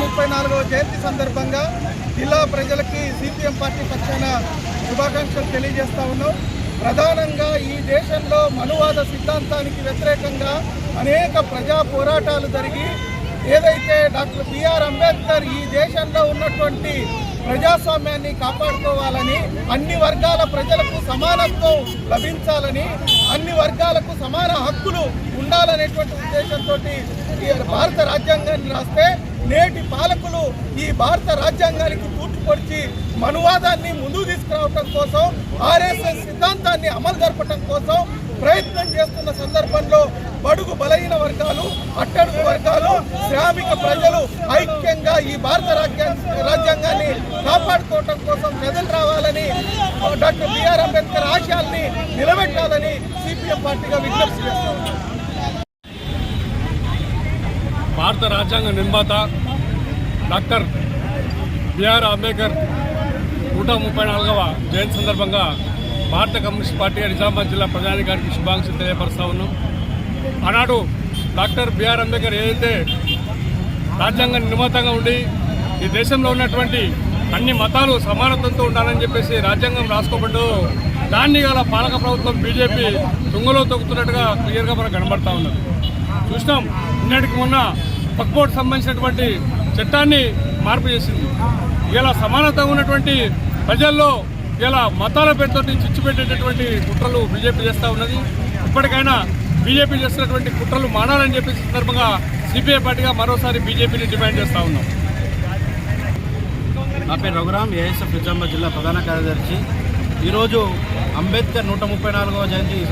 ముప్పై నాలుగవ జయంతి సందర్భంగా జిల్లా ప్రజలకి సిపిఎం పార్టీ పక్షాన శుభాకాంక్షలు తెలియజేస్తా ఉన్నాం. ప్రధానంగా ఈ దేశంలో మనువాద సిద్ధాంతానికి వ్యతిరేకంగా అనేక ప్రజా పోరాటాలు జరిగి ఏదైతే డాక్టర్ బిఆర్ అంబేద్కర్ ఈ దేశంలో ఉన్నటువంటి ప్రజాస్వామ్యాన్ని కాపాడుకోవాలని అన్ని వర్గాల ప్రజలకు సమానత్వం లభించాలని అన్ని వర్గాలకు సమాన హక్కులు ఉండాలనేటువంటి ఉద్దేశంతో భారత రాజ్యాంగాన్ని రాస్తే నేటి పాలకులు ఈ భారత రాజ్యాంగానికి తూట్టుపడిచి మనువాదాన్ని ముందుకు తీసుకురావటం కోసం ఆర్ఎస్ఎస్ సిద్ధాంతాన్ని అమలు జరపడం కోసం ప్రయత్నం చేస్తున్న సందర్భంలో బడుగు బలహీన వర్గాలు అట్టడు వర్గాలు శ్రామిక ప్రజలు ఐక్యంగా ఈ భారత రాజ్యాంగాన్ని కాపాడుకోవటం కోసం ప్రజలు రావాలని డాక్టర్ బిఆర్ అంబేద్కర్ ఆశయాల్ని నిలబెట్టాలని సిపిఎం పార్టీగా విజ్ఞప్తి చేస్తాం భారత రాజ్యాంగ నిర్మాత డాక్టర్ బిఆర్ అంబేద్కర్ నూట ముప్పై నాలుగవ జయంతి సందర్భంగా భారత కమ్యూనిస్ట్ పార్టీ నిజామాబాద్ జిల్లా ప్రధానికారికి శుభాకాంక్షలు తెలియపరుస్తా ఉన్నాం. ఆనాడు డాక్టర్ బిఆర్ అంబేద్కర్ ఏదైతే రాజ్యాంగ నిర్మాతంగా ఉండి ఈ దేశంలో ఉన్నటువంటి అన్ని మతాలు సమానత్వంతో ఉండాలని చెప్పేసి రాజ్యాంగం రాసుకోబడ్డో దాన్ని గల పాలక ప్రభుత్వం బీజేపీ తుంగలో తొక్కుతున్నట్టుగా క్లియర్గా మనకు కనబడతా ఉన్నది. చూసినాం నిన్నటికి మొన్న పక్పోర్ట్ సంబంధించినటువంటి చట్టాన్ని మార్పు చేసింది. ఇలా సమానత ఉన్నటువంటి ప్రజల్లో ఇలా మతాల పేరుతోటి చిచ్చు పెట్టేటటువంటి కుట్రలు బీజేపీ చేస్తూ ఉన్నది. ఇప్పటికైనా బీజేపీ చేస్తున్నటువంటి కుట్రలు మానాలని చెప్పి సందర్భంగా సిపిఐ పార్టీగా మరోసారి బీజేపీని డిమాండ్ చేస్తూ ఉన్నాం. నా పేరు రఘురామ్ ఏఎస్ఎఫ్ నిజామాబాద్ జిల్లా ప్రధాన కార్యదర్శి. ఈరోజు అంబేద్కర్ నూట ముప్పై నాలుగవ జయంతి